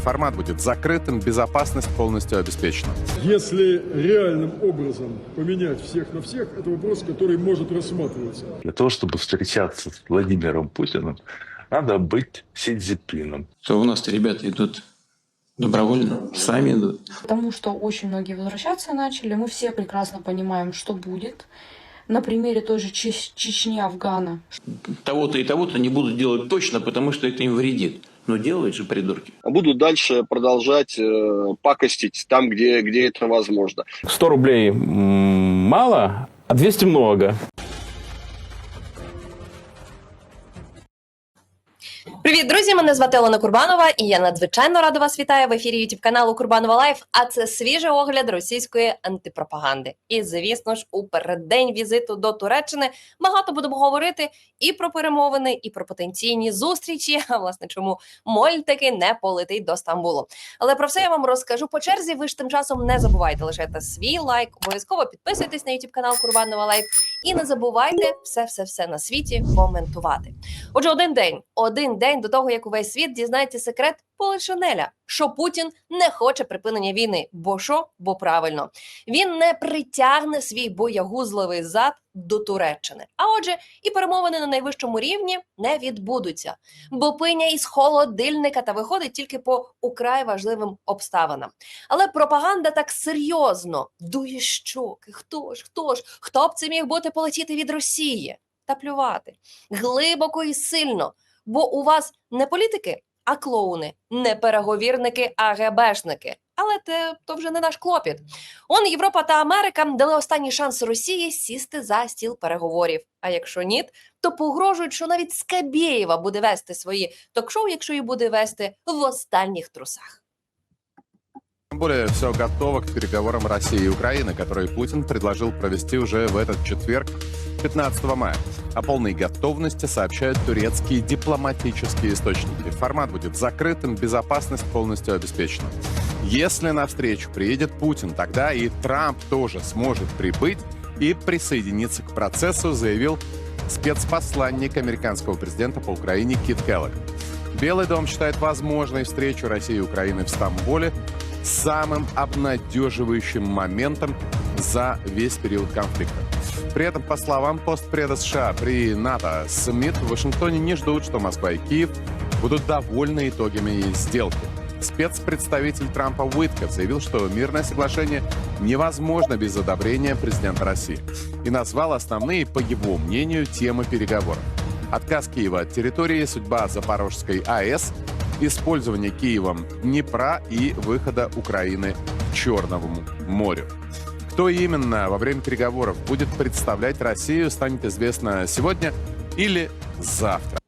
формат будет закрытым, безопасность полностью обеспечена. Если реальным образом поменять всех на всех, это вопрос, который может рассматриваться. Для того, чтобы встречаться с Владимиром Путиным, надо быть Си Цзиньпином. То у нас-то ребята идут добровольно, сами идут. Потому что очень многие возвращаться начали. Мы все прекрасно понимаем, что будет. На примере той же Чеч- Чечни, Афгана. Того-то и того-то не будут делать точно, потому что это им вредит. Но делают же придурки. Буду дальше продолжать э, пакостить там, где, где это возможно. 100 рублей мало, а 200 много. Привіт, друзі! Мене звати Олена Курбанова, і я надзвичайно рада вас вітаю в ефірі youtube каналу Курбанова Лайф. А це свіжий огляд російської антипропаганди. І звісно ж, у переддень візиту до Туреччини багато будемо говорити і про перемовини, і про потенційні зустрічі. А власне, чому моль таки не полетить до Стамбулу. Але про все я вам розкажу по черзі. Ви ж тим часом не забувайте лишати свій лайк, обов'язково підписуйтесь на youtube канал Курбанова Лайф. І не забувайте все, все, все на світі коментувати. Отже, один день, один день до того, як увесь світ дізнається секрет Полишинеля, що Путін не хоче припинення війни. Бо що? Бо правильно, він не притягне свій боягузливий зад до Туреччини. А отже, і перемовини на найвищому рівні не відбудуться, бо пиня із холодильника та виходить тільки по украй важливим обставинам. Але пропаганда так серйозно дує щоки. Хто ж, хто ж, хто б це міг бути полетіти від Росії? Та плювати глибоко і сильно, бо у вас не політики, а клоуни, не переговірники, а ГБшники. Але те то вже не наш клопіт. Он Європа та Америка дали останній шанс Росії сісти за стіл переговорів. А якщо ні, то погрожують, що навіть Скабєєва буде вести свої ток-шоу, якщо її буде вести в останніх трусах. Тем более все готово к переговорам России и Украины, которые Путин предложил провести уже в этот четверг, 15 мая. О полной готовности сообщают турецкие дипломатические источники. Формат будет закрытым, безопасность полностью обеспечена. Если на встречу приедет Путин, тогда и Трамп тоже сможет прибыть и присоединиться к процессу, заявил спецпосланник американского президента по Украине Кит Келлог. Белый дом считает возможной встречу России и Украины в Стамбуле самым обнадеживающим моментом за весь период конфликта. При этом, по словам постпреда США при НАТО, СМИТ в Вашингтоне не ждут, что Москва и Киев будут довольны итогами сделки. Спецпредставитель Трампа Уитков заявил, что мирное соглашение невозможно без одобрения президента России и назвал основные, по его мнению, темы переговоров. Отказ Киева от территории, судьба Запорожской АЭС, использование Киевом Днепра и выхода Украины к Черному морю. Кто именно во время переговоров будет представлять Россию, станет известно сегодня или завтра.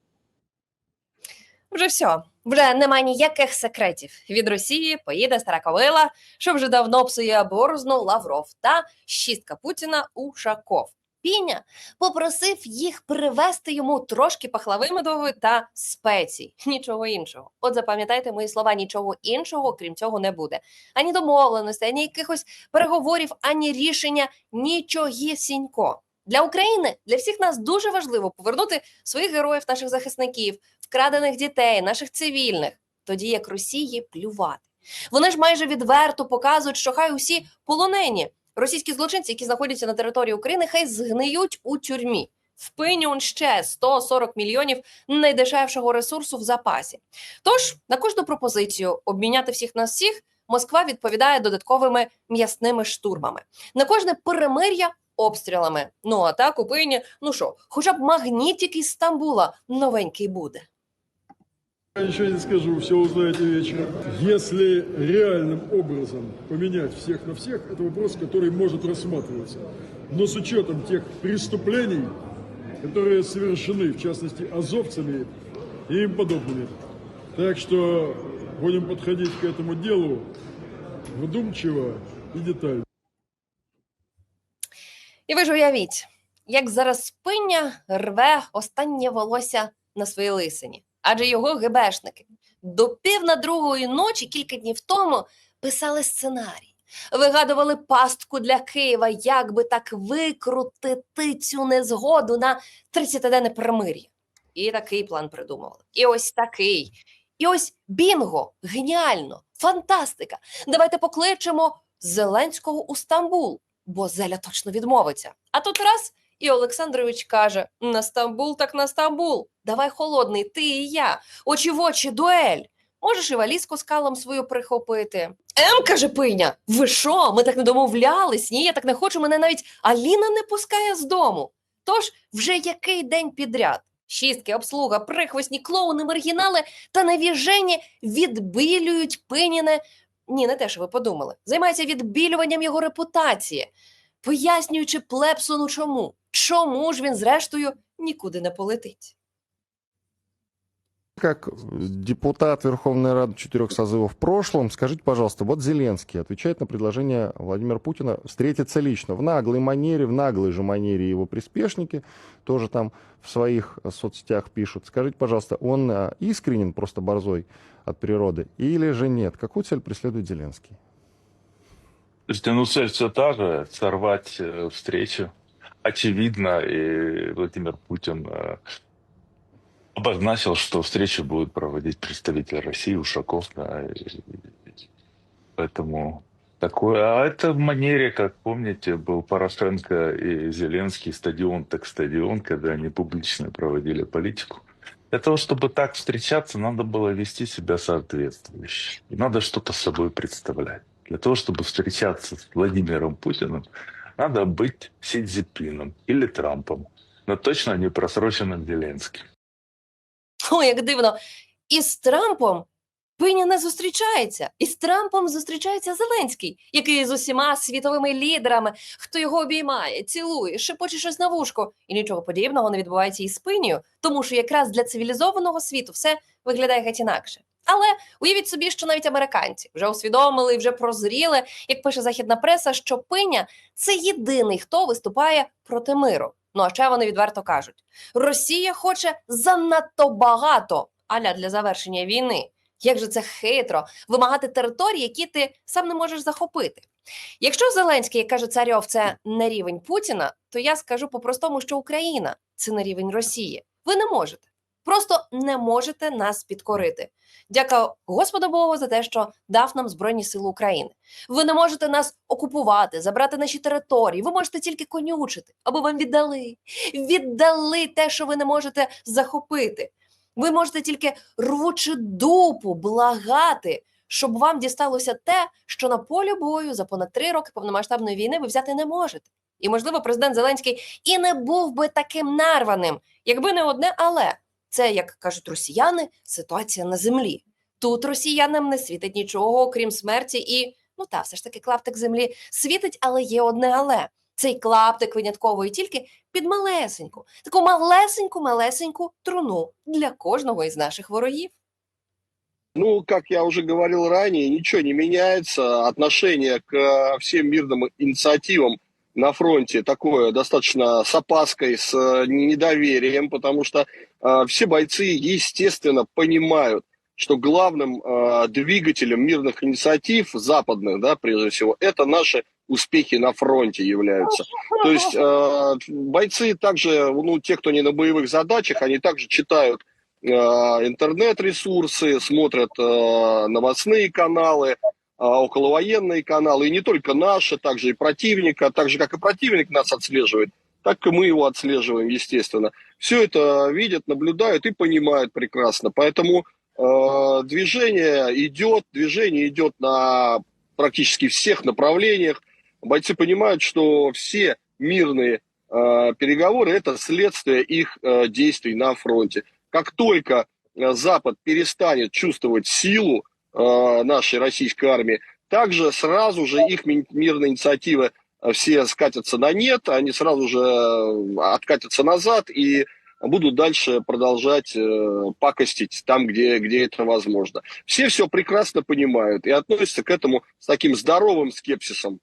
Вже все. Вже нема ніяких секретів. Від Росії поїде стара ковила, що вже давно псує борозну Лавров та шістка Путіна Ушаков. Піня попросив їх привезти йому трошки пахлави медової та спецій. Нічого іншого. От запам'ятайте мої слова, нічого іншого, крім цього, не буде. Ані домовленостей, ані якихось переговорів, ані рішення, нічогісінько. Для України, для всіх нас дуже важливо повернути своїх героїв, наших захисників, вкрадених дітей, наших цивільних, тоді як Росії плювати. Вони ж майже відверто показують, що хай усі полонені російські злочинці, які знаходяться на території України, хай згниють у тюрмі. Впиню он ще 140 мільйонів найдешевшого ресурсу в запасі. Тож на кожну пропозицію обміняти всіх на всіх Москва відповідає додатковими м'ясними штурмами. На кожне перемир'я обстрілами. Ну а так у пині, ну що, хоча б магнітик із Стамбула новенький буде. Я ничего не скажу, все узнаете вечером. Если реальным образом поменять всех на всех, это вопрос, который может рассматриваться. Но с учетом тех преступлений, которые совершены, в частности, азовцами и им подобными. Так что будем подходить к этому делу вдумчиво и детально. І ви ж уявіть, як зараз спиня рве останнє волосся на своїй лисині. Адже його ГБшники до пів на другої ночі, кілька днів тому, писали сценарій, вигадували пастку для Києва, як би так викрутити цю незгоду на 30-денне примир'я. І такий план придумували. І ось такий. І ось бінго, геніально, фантастика. Давайте покличемо Зеленського у Стамбул, бо Зеля точно відмовиться. А тут раз і Олександрович каже: на Стамбул, так на Стамбул. Давай холодний, ти і я, очі в очі, дуель. Можеш і валізку з калом свою прихопити. Ем, каже пиня, ви що? Ми так не домовлялись? Ні, я так не хочу. Мене навіть Аліна не пускає з дому. Тож вже який день підряд. Шістки, обслуга, прихвостні, клоуни, маргінали та навіжені відбілюють пиніне. Ні, не те, що ви подумали. Займаються відбілюванням його репутації, пояснюючи Плепсону чому. Чому ж він, зрештою, нікуди не полетить. Как депутат Верховной Рады четырех созывов в прошлом, скажите, пожалуйста, вот Зеленский отвечает на предложение Владимира Путина встретиться лично в наглой манере, в наглой же манере его приспешники тоже там в своих э, соцсетях пишут. Скажите, пожалуйста, он э, искренен, просто борзой от природы, или же нет? Какую цель преследует Зеленский? Слушайте, ну цель все та же, сорвать э, встречу. Очевидно, и Владимир Путин э, обозначил, что встречу будет проводить представитель России Ушаков. Да, поэтому такое. А это в манере, как помните, был Порошенко и Зеленский, стадион так стадион, когда они публично проводили политику. Для того, чтобы так встречаться, надо было вести себя соответствующе. И надо что-то собой представлять. Для того, чтобы встречаться с Владимиром Путиным, надо быть Си Цзиньпином или Трампом, но точно не просроченным Зеленским. О, як дивно. І з Трампом Пиня не зустрічається. І з Трампом зустрічається Зеленський, який з усіма світовими лідерами, хто його обіймає, цілує, шепоче щось на вушко. І нічого подібного не відбувається із Пинею, тому що якраз для цивілізованого світу все виглядає геть інакше. Але уявіть собі, що навіть американці вже усвідомили вже прозріли, як пише західна преса, що пиня це єдиний, хто виступає проти миру. Ну а ще вони відверто кажуть: Росія хоче занадто багато аля для завершення війни. Як же це хитро вимагати території, які ти сам не можеш захопити? Якщо Зеленський, як каже Царьов, це не рівень Путіна, то я скажу по-простому, що Україна це не рівень Росії. Ви не можете. Просто не можете нас підкорити. Дяка Господу Богу за те, що дав нам Збройні Сили України. Ви не можете нас окупувати, забрати наші території. Ви можете тільки конючити, аби вам віддали. Віддали те, що ви не можете захопити. Ви можете тільки рвучи дупу, благати, щоб вам дісталося те, що на полі бою за понад три роки повномасштабної війни ви взяти не можете. І, можливо, президент Зеленський і не був би таким нарваним, якби не одне, але це, як кажуть росіяни, ситуація на землі. Тут росіянам не світить нічого, окрім смерті, і ну та все ж таки клаптик землі світить, але є одне але. Цей клаптик винятково тільки під малесеньку, таку малесеньку, малесеньку труну для кожного із наших ворогів. Ну, как я уже говорил ранее, ничего не меняется. Отношение к э, всем мирным инициативам на фронте такое достаточно с опаской, с э, недоверием, потому что э, все бойцы, естественно, понимают, что главным э, двигателем мирных инициатив западных, да, прежде всего, это наши успехи на фронте являются. То есть э, бойцы также, ну, те, кто не на боевых задачах, они также читают э, интернет-ресурсы, смотрят э, новостные каналы, околовоенные каналы, и не только наши, также и противника, так же, как и противник нас отслеживает, так и мы его отслеживаем, естественно. Все это видят, наблюдают и понимают прекрасно. Поэтому э, движение идет, движение идет на практически всех направлениях. Бойцы понимают, что все мирные э, переговоры – это следствие их э, действий на фронте. Как только Запад перестанет чувствовать силу э, нашей российской армии, также сразу же их ми- мирные инициативы э, все скатятся на нет, они сразу же э, откатятся назад и будут дальше продолжать э, пакостить там, где, где это возможно. Все все прекрасно понимают и относятся к этому с таким здоровым скепсисом.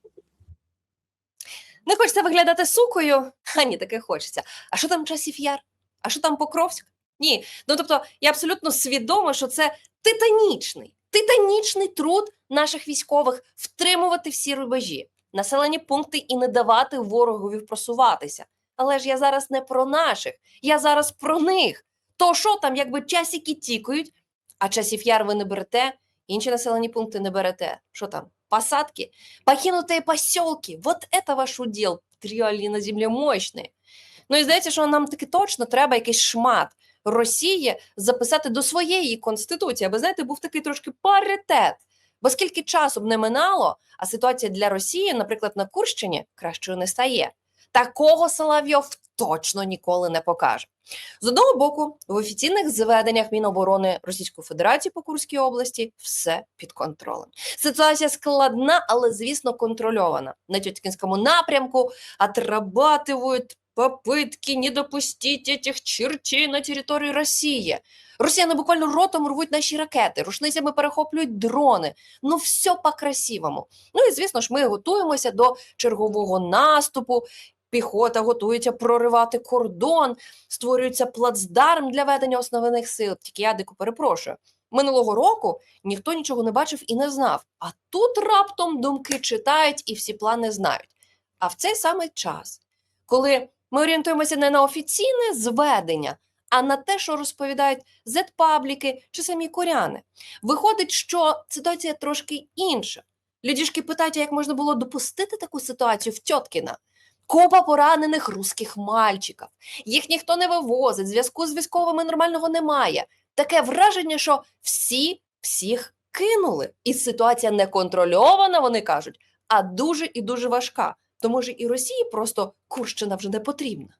Не хочеться виглядати сукою? А ні, таке хочеться. А що там часів яр? А що там Покровськ? Ні. Ну тобто, я абсолютно свідома, що це титанічний, титанічний труд наших військових втримувати всі рубежі, населені пункти і не давати ворогові просуватися. Але ж я зараз не про наших, я зараз про них. То що там, якби часики тікають, А часів яр ви не берете, інші населені пункти не берете. Що там? Посадки? Покинутые поселки. Вот это ваш удел. Реалії на землі мощні. Ну і здається, що нам таки точно треба якийсь шмат Росії записати до своєї конституції, аби знаєте, був такий трошки паритет. Бо скільки часу б не минало, а ситуація для Росії, наприклад, на Курщині кращою не стає. Такого Соловйов точно ніколи не покаже. З одного боку, в офіційних зведеннях Міноборони Російської Федерації по Курській області все під контролем. Ситуація складна, але звісно контрольована. На Тюткінському напрямку отрабатывают попытки не допустить этих чертей на території Росії. Росіяни буквально ротом рвуть наші ракети, рушницями перехоплюють дрони. Ну, все по-красивому. Ну і звісно ж, ми готуємося до чергового наступу. Піхота готується проривати кордон, створюється плацдарм для ведення основних сил. Тільки я дико перепрошую. Минулого року ніхто нічого не бачив і не знав. А тут раптом думки читають і всі плани знають. А в цей самий час, коли ми орієнтуємося не на офіційне зведення, а на те, що розповідають зет-пабліки чи самі коряни, виходить, що ситуація трошки інша. Людішки питають, як можна було допустити таку ситуацію в Тьоткіна? Купа поранених русських мальчиків. Їх ніхто не вивозить, зв'язку з військовими нормального немає. Таке враження, що всі всіх кинули. І ситуація не контрольована, вони кажуть, а дуже і дуже важка. То може і Росії просто Курщина вже не потрібна.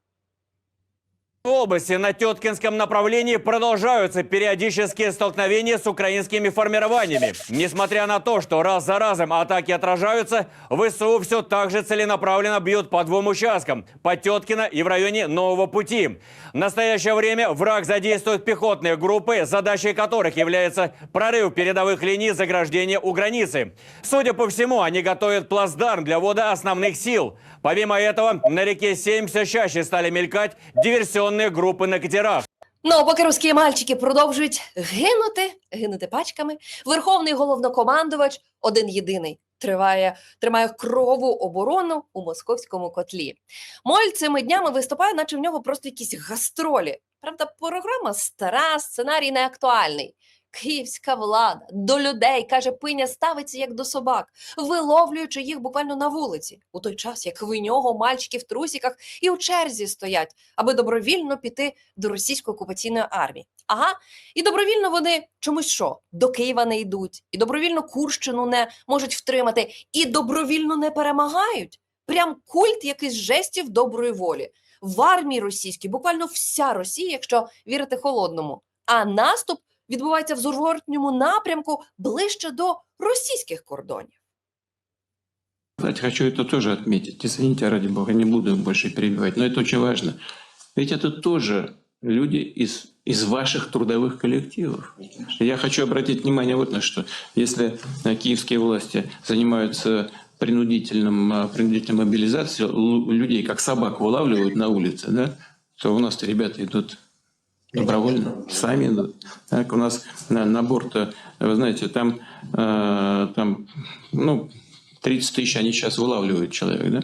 В области на Теткинском направлении продолжаются периодические столкновения с украинскими формированиями. Несмотря на то, что раз за разом атаки отражаются, ВСУ все так же целенаправленно бьют по двум участкам – по Теткино и в районе Нового пути. В настоящее время враг задействует пехотные группы, задачей которых является прорыв передовых линий заграждения у границы. Судя по всему, они готовят плацдарм для ввода основных сил. Помимо этого, на реке Сейм все чаще стали мелькать диверсионные группы на катерах. Ну, а поки русські мальчики продовжують гинути, гинути пачками, верховний головнокомандувач один єдиний триває, тримає крову оборону у московському котлі. Моль цими днями виступає, наче в нього просто якісь гастролі. Правда, програма стара, сценарій не актуальний. Київська влада до людей каже, пиня ставиться як до собак, виловлюючи їх буквально на вулиці, у той час, як в нього мальчики в трусіках і у черзі стоять, аби добровільно піти до російської окупаційної армії. Ага, і добровільно вони чомусь що до Києва не йдуть, і добровільно Курщину не можуть втримати, і добровільно не перемагають. Прям культ якийсь жестів доброї волі. В армії російській буквально вся Росія, якщо вірити холодному. А наступ відбувається в зворотньому напрямку ближче до російських кордонів. Кстати, хочу это тоже отметить. Извините, ради бога, не буду больше перебивать, но это очень важно. Ведь это тоже люди из, из ваших трудовых коллективов. Я хочу обратить внимание вот на что. Если э, киевские власти занимаются принудительным, э, принудительной мобилизацией, лу- людей как собак вылавливают на улице, да, то у нас ребята идут добровольно, сами. Так, у нас на, на борт, э, вы знаете, там, э, там ну, 30 тысяч они сейчас вылавливают человек, да?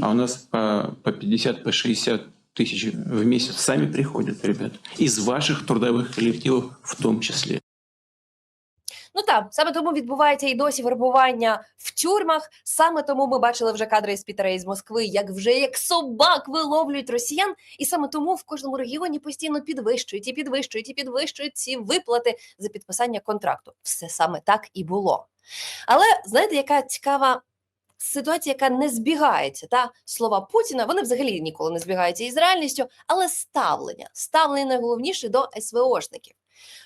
А у нас по, по 50, по 60 тысяч в месяц сами приходят, ребята. Из ваших трудовых коллективов в том числе. Ну так, саме тому відбувається і досі вербування в тюрмах. Саме тому ми бачили вже кадри із Пітера і з Москви, як вже як собак виловлюють росіян. І саме тому в кожному регіоні постійно підвищують і підвищують і підвищують ці виплати за підписання контракту. Все саме так і було. Але знаєте, яка цікава ситуація, яка не збігається, та слова Путіна, вони взагалі ніколи не збігаються із реальністю, але ставлення, ставлення найголовніше до СВОшників.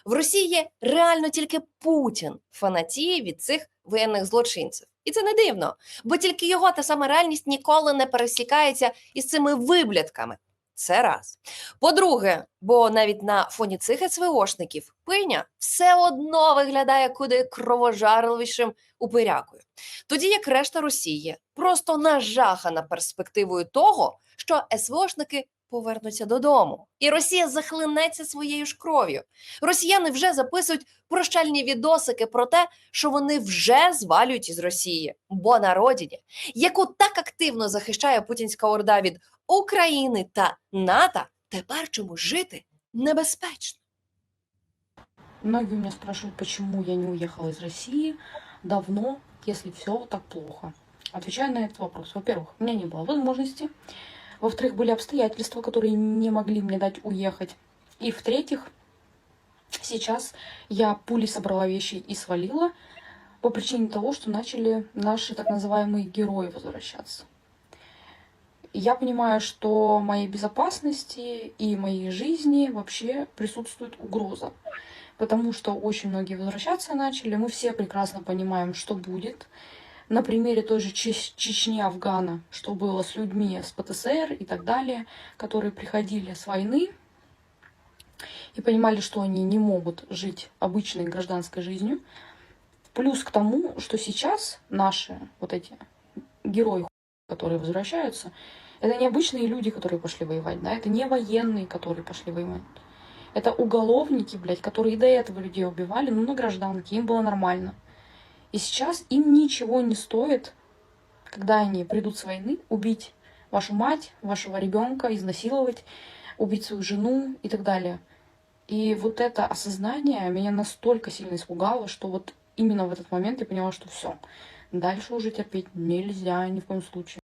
В Росії реально тільки Путін фанатіє від цих воєнних злочинців. І це не дивно, бо тільки його та сама реальність ніколи не пересікається із цими виблядками. Це раз. По-друге, бо навіть на фоні цих СВОшників пиня все одно виглядає куди кровожарливішим упирякою. Тоді як решта Росії просто нажахана перспективою того, що СВОшники повернуться додому, і Росія захлинеться своєю ж кров'ю. Росіяни вже записують прощальні відосики про те, що вони вже звалюють із Росії, бо на родині, яку так активно захищає путінська орда від України та НАТО, тепер чомусь жити небезпечно. Многие у меня спрашивают, почему я не уехала из России давно, если все так плохо. Отвечаю на этот вопрос. Во-первых, у меня не было возможности. Во-вторых, были обстоятельства, которые не могли мне дать уехать. И в-третьих, сейчас я пулей собрала вещи и свалила по причине того, что начали наши так называемые герои возвращаться. Я понимаю, что моей безопасности и моей жизни вообще присутствует угроза, потому что очень многие возвращаться начали. Мы все прекрасно понимаем, что будет. На примере той же Чеч- Чечни, Афгана, что было с людьми с ПТСР и так далее, которые приходили с войны и понимали, что они не могут жить обычной гражданской жизнью. Плюс к тому, что сейчас наши вот эти герои, которые возвращаются, это не обычные люди, которые пошли воевать, да, это не военные, которые пошли воевать. Это уголовники, блядь, которые и до этого людей убивали, ну, на гражданке, им было нормально. И сейчас им ничего не стоит, когда они придут с войны, убить вашу мать, вашего ребенка, изнасиловать, убить свою жену и так далее. И вот это осознание меня настолько сильно испугало, что вот именно в этот момент я поняла, что все, дальше уже терпеть нельзя ни в коем случае.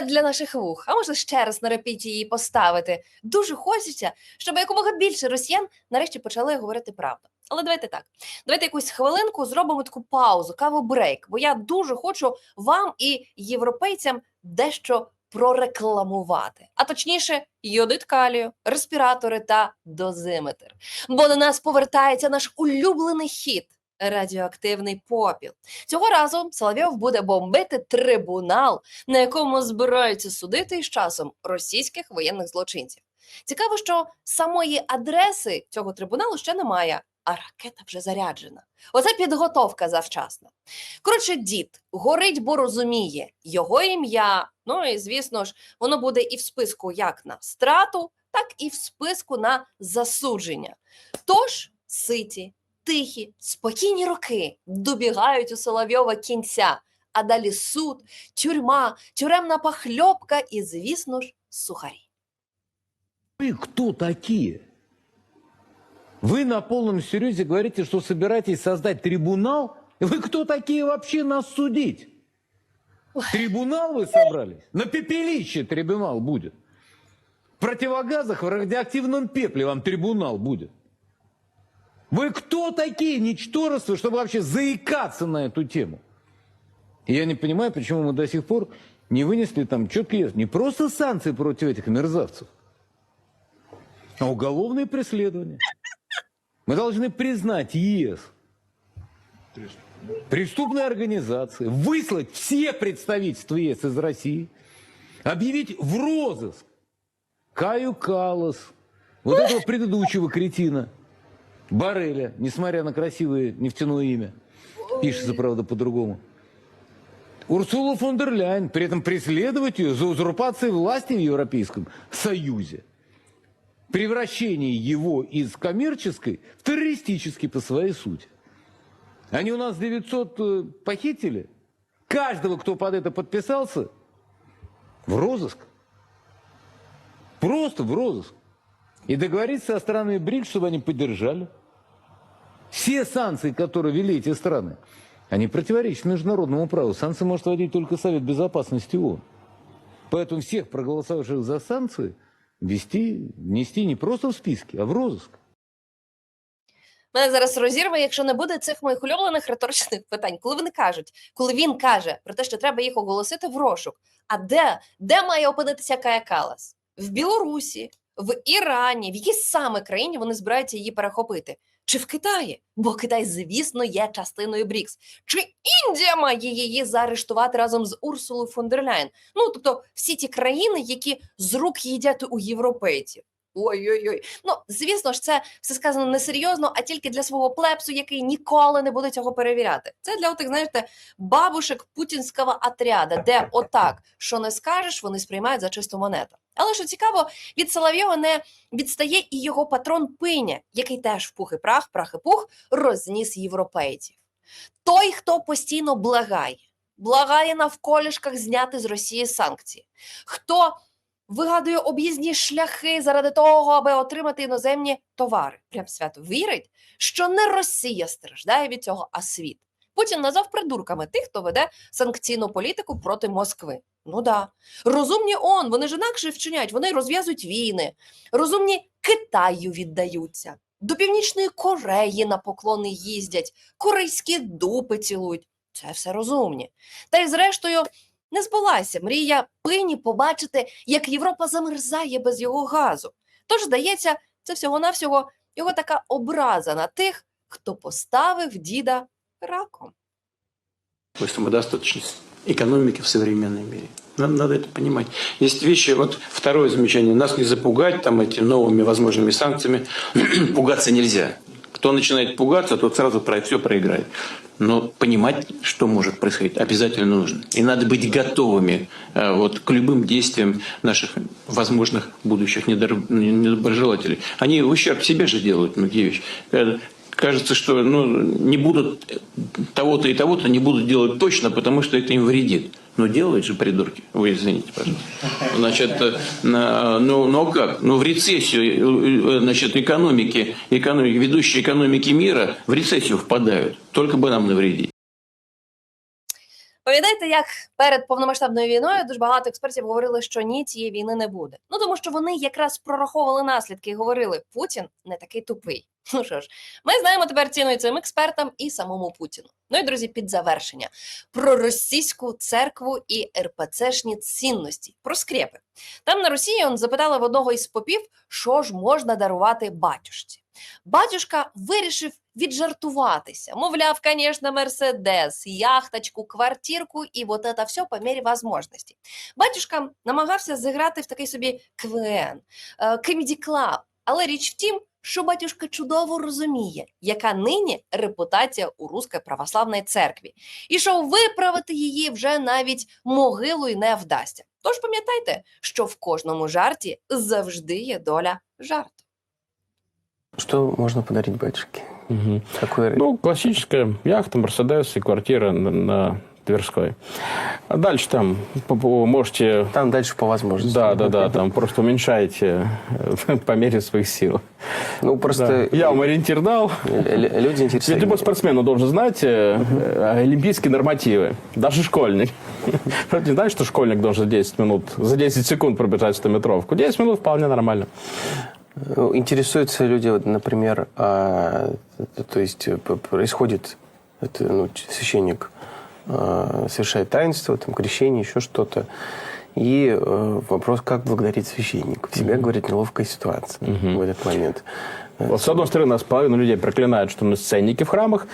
Для наших вух, а можна ще раз на репіті її поставити. Дуже хочеться, щоб якомога більше росіян нарешті почали говорити правду. Але давайте так. Давайте якусь хвилинку зробимо таку паузу, каву-брейк, бо я дуже хочу вам і європейцям дещо прорекламувати. А точніше, йодит калію, респіратори та дозиметр. Бо до нас повертається наш улюблений хід радіоактивний попіл. Цього разу Соловйов буде бомбити трибунал, на якому збираються судити із часом російських воєнних злочинців. Цікаво, що самої адреси цього трибуналу ще немає, а ракета вже заряджена. Оце підготовка завчасна. Коротше, дід горить, бо розуміє його ім'я. Ну і звісно ж, воно буде і в списку як на страту, так і в списку на засудження. Тож ситі, тихі, спокійні роки добігають у Соловйова кінця, а далі суд, тюрма, тюремна пахльопка і, звісно ж, сухарі. Вы кто такие? Вы на полном серьезе говорите, что собираетесь создать трибунал? Вы кто такие вообще нас судить? Трибунал вы собрались? На пепелище трибунал будет. В противогазах в радиоактивном пепле вам трибунал будет. Вы кто такие, ничтожества, чтобы вообще заикаться на эту тему? И я не понимаю, почему мы до сих пор не вынесли там четкие, не просто санкции против этих мерзавцев, а уголовные преследования. Мы должны признать ЕС. Преступной организацией, выслать все представительства ЕС из России, объявить в розыск Каю Калас, вот этого предыдущего кретина, Бареля, несмотря на красивое нефтяное имя. Пишется, правда, по-другому. Урсулу фон дер Ляйен, при этом преследовать ее за узурпацией власти в Европейском Союзе. Превращение его из коммерческой в террористической по своей сути. Они у нас 900 э, похитили. Каждого, кто под это подписался, в розыск. Просто в розыск. И договориться со странами БРИКС, чтобы они поддержали. Все санкции, которые ввели эти страны, они противоречат международному праву. Санкции может вводить только Совет Безопасности ООН. Поэтому всех проголосовавших за санкции вести, внести не просто в списки, а в розыск. Мене зараз розірве, якщо не буде цих моїх улюблених риторичних питань. Коли вони кажуть, коли він каже про те, що треба їх оголосити в розшук. А де, де має опинитися Кая Калас? В Білорусі, в Ірані, в якій саме країні вони збираються її перехопити? Чи в Китаї? Бо Китай, звісно, є частиною БРІКС. Чи Індія має її заарештувати разом з Урсулою фон дер Ляйн? Ну тобто всі ті країни, які з рук їдять у європейців. Ой-ой-ой. Ну, звісно ж, це все сказано несерйозно, а тільки для свого плепсу, який ніколи не буде цього перевіряти. Це для отих, знаєте, бабушек путінського отряда, де отак, що не скажеш, вони сприймають за чисту монету. Але що цікаво, від Соловйова не відстає і його патрон Пиня, який теж в пух і прах, прах і пух розніс європейців. Той, хто постійно благає, благає навколішках зняти з Росії санкції, хто вигадує об'їзні шляхи заради того, аби отримати іноземні товари. Прям свято вірить, що не Росія страждає від цього, а світ. Путін назвав придурками тих, хто веде санкційну політику проти Москви. Ну да. Розумні он, вони ж інакше вчиняють, вони розв'язують війни. Розумні Китаю віддаються. До Північної Кореї на поклони їздять, корейські дупи цілують. Це все розумні. Та й зрештою не збулася мрія пині побачити, як Європа замерзає без його газу. Тож, здається, це всього-навсього його така образа на тих, хто поставив діда раком. Поэтому достаточно экономики в современном мире. Надо, надо это понимать. Есть вещи, вот второе замечание, нас не запугать там этими новыми возможными санкциями. Пугаться нельзя. Кто начинает пугаться, тот сразу про все проиграет. Но понимать, что может происходить, обязательно нужно. И надо быть готовыми э, вот, к любым действиям наших возможных будущих недор- недоброжелателей. Они ущерб себе же делают многие вещи. Э, Кажется, что ну, не будут того-то и того-то не будут делать точно, потому что это им вредит. Но делают же придурки. Вы извините, пожалуйста. Значит, э, ну, ну как? Ну в рецессию, э, значит, экономики, экономики, ведущие экономики мира в рецессию впадают. Только бы нам навредить. Пам'ятаєте, як перед повномасштабною війною дуже багато експертів говорили, що ні, цієї війни не буде. Ну тому що вони якраз прораховували наслідки і говорили, Путін не такий тупий. Ну що ж, ми знаємо тепер ціну і цим експертам і самому Путіну. Ну і друзі, під завершення про російську церкву і РПЦшні цінності, про скрепи. Там на Росії он запитали в одного із попів, що ж можна дарувати батюшці. Батюшка вирішив віджартуватися. Мовляв, звісно, мерседес, яхточку, квартирку і вот это все по мірі возможності. Батюшка намагався зіграти в такий собі КВН, Comedy Club. Але річ в тім, що батюшка чудово розуміє, яка нині репутація у Руської православної церкві, і що виправити її вже навіть могилою не вдасться. Тож пам'ятайте, що в кожному жарті завжди є доля жарту. Что можно подарить батюшке? Какой Ну, классическая яхта, Мерседес и квартира на, на Тверской. А дальше там можете... там дальше по возможности? Да, да, да, там просто уменьшаете э, по мере своих сил. Ну, просто Да. Я вам ориентир дал. люди Ведь интересуются. любой спортсмен должен знать э, олимпийские нормативы. Даже школьник. Вот Не знаешь, что школьник должен 10 минут, за 10 секунд пробежать 100-метровку? 10 минут вполне нормально. Ну, Интересуются люди, вот, например, а, то есть происходит, это, ну, священник совершает таинство, там, крещение, еще что-то. И э, вопрос, как благодарить священника. В себя, говорит, неловкая ситуация в этот момент. Вот с одной стороны, нас половина людей проклинают, что у нас ценники в храмах,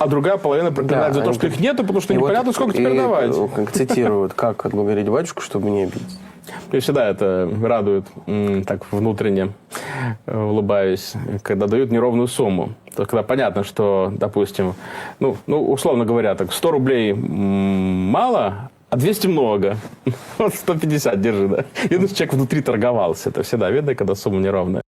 а другая половина проклинает за то, они что их нету, потому что и вот- непонятно, сколько теперь и, давать. э, Как цитируют, как отблагодарить батюшку, чтобы не обидеть. Мне всегда это радует, так внутренне э, улыбаюсь, когда дают неровную сумму. Когда понятно, что, допустим, ну, ну условно говоря, так 100 рублей мало, а 200 много. Вот 150 держи, да. И ну, человек внутри торговался. Это всегда видно, когда сумма неровная.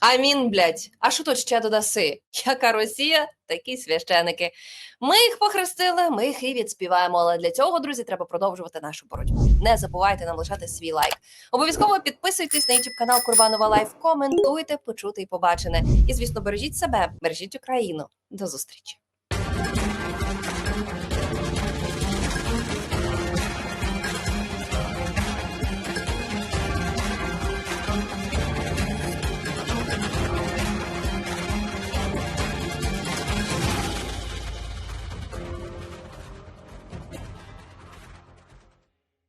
Амін, блядь. А що тут ще додаси? Яка Росія, такі священики. Ми їх похрестили, ми їх і відспіваємо. Але для цього, друзі, треба продовжувати нашу боротьбу. Не забувайте нам лишати свій лайк. Обов'язково підписуйтесь на YouTube канал Курбанова Лайф, коментуйте, почути і побачене. І, звісно, бережіть себе, бережіть Україну. До зустрічі.